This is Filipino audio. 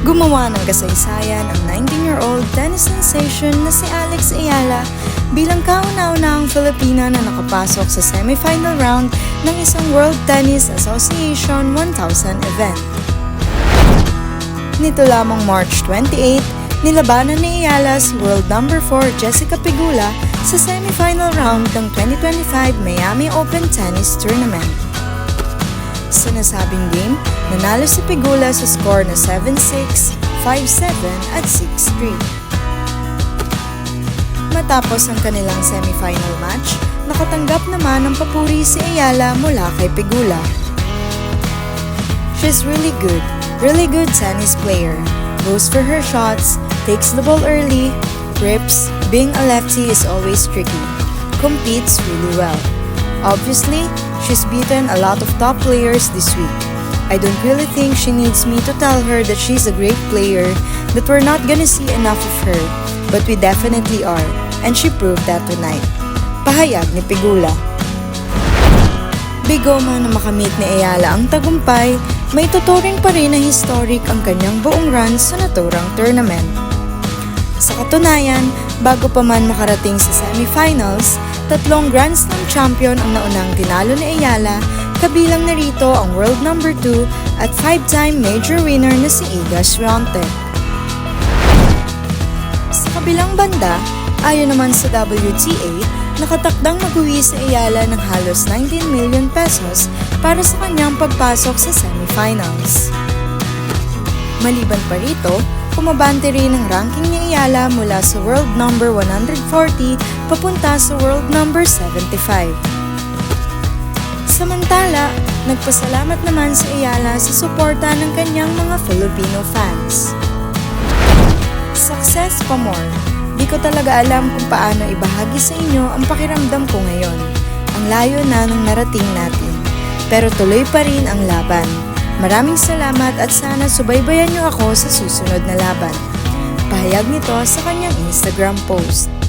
Gumawa ng kasaysayan ang 19-year-old tennis sensation na si Alex Ayala bilang kauna-unahang Filipina na nakapasok sa semifinal round ng isang World Tennis Association 1000 event. Nito lamang March 28, nilabanan ni Ayala si world number 4 Jessica Pegula sa semifinal round ng 2025 Miami Open Tennis Tournament. Sa nasabing game, nanalo si Pegula sa score na 7-6, 5-7 at 6-3. Matapos ang kanilang semifinal match, nakatanggap naman ng papuri si Ayala mula kay Pegula. She's really good, really good tennis player. Goes for her shots, takes the ball early, rips. Being a lefty is always tricky. Competes really well. Obviously, she's beaten a lot of top players this week. I don't really think she needs me to tell her that she's a great player, that we're not gonna see enough of her, but we definitely are, and she proved that tonight. Pahayag ni Pegula. Bigo man na makamit ni Ayala ang tagumpay, may tuturing pa rin na historic ang kanyang buong run sa naturang tournament. Sa katunayan, bago pa man makarating sa semifinals, tatlong Grand Slam champion ang naunang tinalo ni Ayala, kabilang na rito ang world number 2 at five-time major winner na si Iga Swiatek. Sa kabilang banda, ayon naman sa WTA, nakatakdang mag-uwi si Ayala ng halos 19 million pesos para sa kanyang pagpasok sa semifinals. Maliban pa rito, kumabante rin ang ranking ni Ayala mula sa world number 140 papunta sa world number 75. Samantala, nagpasalamat naman si Ayala sa suporta ng kanyang mga Filipino fans. Success pa more. Di ko talaga alam kung paano ibahagi sa inyo ang pakiramdam ko ngayon. Ang layo na ng narating natin. Pero tuloy pa rin ang laban. Maraming salamat at sana subaybayan niyo ako sa susunod na laban. Pahayag nito sa kanyang Instagram post.